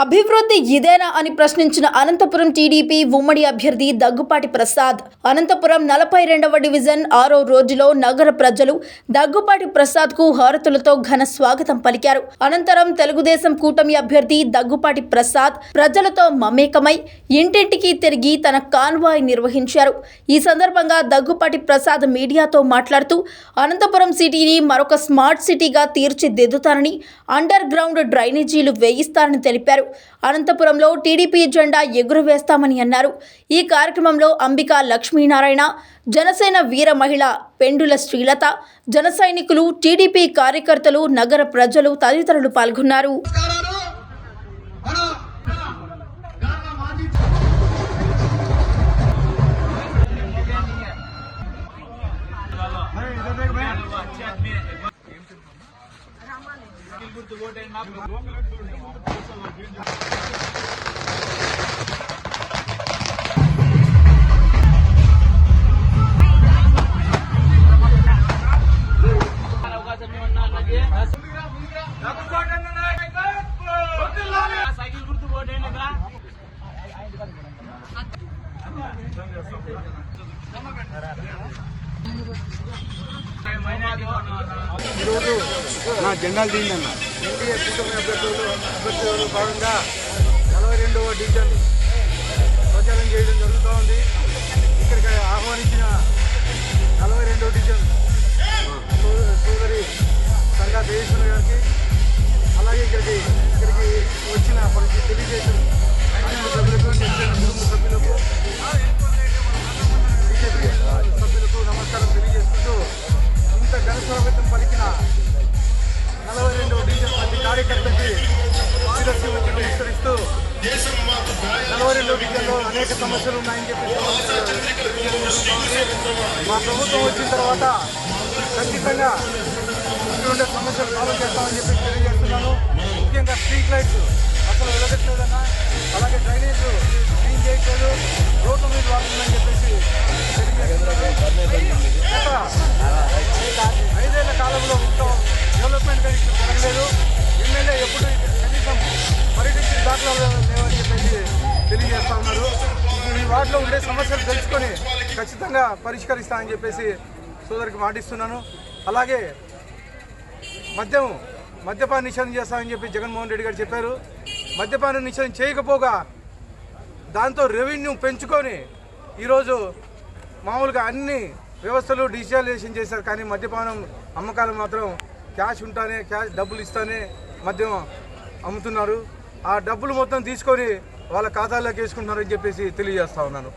అభివృద్ధి ఇదేనా అని ప్రశ్నించిన అనంతపురం టీడీపీ ఉమ్మడి అభ్యర్థి దగ్గుపాటి ప్రసాద్. అనంతపురం నలభై రెండవ డివిజన్ ఆరో రోజులో నగర ప్రజలు దగ్గుపాటి ప్రసాద్కు హారతులతో ఘన స్వాగతం పలికారు. అనంతరం తెలుగుదేశం కూటమి అభ్యర్థి దగ్గుపాటి ప్రసాద్ ప్రజలతో మమేకమై ఇంటింటికి తిరిగి తన కాన్వాయ్ నిర్వహించారు. ఈ సందర్భంగా దగ్గుపాటి ప్రసాద్ మీడియాతో మాట్లాడుతూ అనంతపురం సిటీని మరొక స్మార్ట్ సిటీగా తీర్చిదిద్దుతానని అండర్ గ్రౌండ్ డ్రైనేజీలు వేయిస్తారని తెలిపారు. అనంతపురంలో టీడీపీ జెండా ఎగురవేస్తామని అన్నారు. ఈ కార్యక్రమంలో అంబిక లక్ష్మీనారాయణ జనసేన వీర మహిళ పెండుల శ్రీలత జన సైనికులు టీడీపీ కార్యకర్తలు నగర ప్రజలు తదితరులు పాల్గొన్నారు. నమస్కారాలు put the vote and map. Thank you. ఈరోజు నా జెండాలు దిగిందన్న ఎన్డీఏ కూటమి అభ్యర్థులు అభ్యర్థులు భాగంగా నలభై రెండవ డివిజన్ నలభై లోపికల్లో అనేక సమస్యలు ఉన్నాయని చెప్పి మా ప్రభుత్వం వచ్చిన తర్వాత ఖచ్చితంగా ఉండే సమస్యలు సాల్వ్ చేస్తామని చెప్పి తెలియజేస్తున్నాను. ముఖ్యంగా స్ట్రీట్ లైట్స్ అసలు వెలగట్లేదన్నా అలాగే డ్రైనేజ్ క్లీన్ చేయట్లేదు రోడ్ల మీద వాడుతుందని చెప్పేసి తెలియజేస్తున్నాను. వార్డులో ఉండే సమస్యలు తెలుసుకొని ఖచ్చితంగా పరిష్కరిస్తానని చెప్పేసి సోదరికి మాటిస్తున్నాను. అలాగే మద్యం మద్యపాన నిషేధం చేస్తామని చెప్పి జగన్మోహన్ రెడ్డి గారు చెప్పారు. మద్యపాన నిషేధం చేయకపోగా దాంతో రెవెన్యూ పెంచుకొని ఈరోజు మామూలుగా అన్ని వ్యవస్థలు డిజిటలైజేషన్ చేశారు. కానీ మద్యపానం అమ్మకాలు మాత్రం క్యాష్ ఉంటానే క్యాష్ డబ్బులు ఇస్తానే మద్యం అమ్ముతున్నారు. ఆ డబ్బులు మొత్తం తీసుకొని వాళ్ళ ఖాతాలోకి వేసుకుంటున్నారని చెప్పేసి తెలియజేస్తా ఉన్నాను.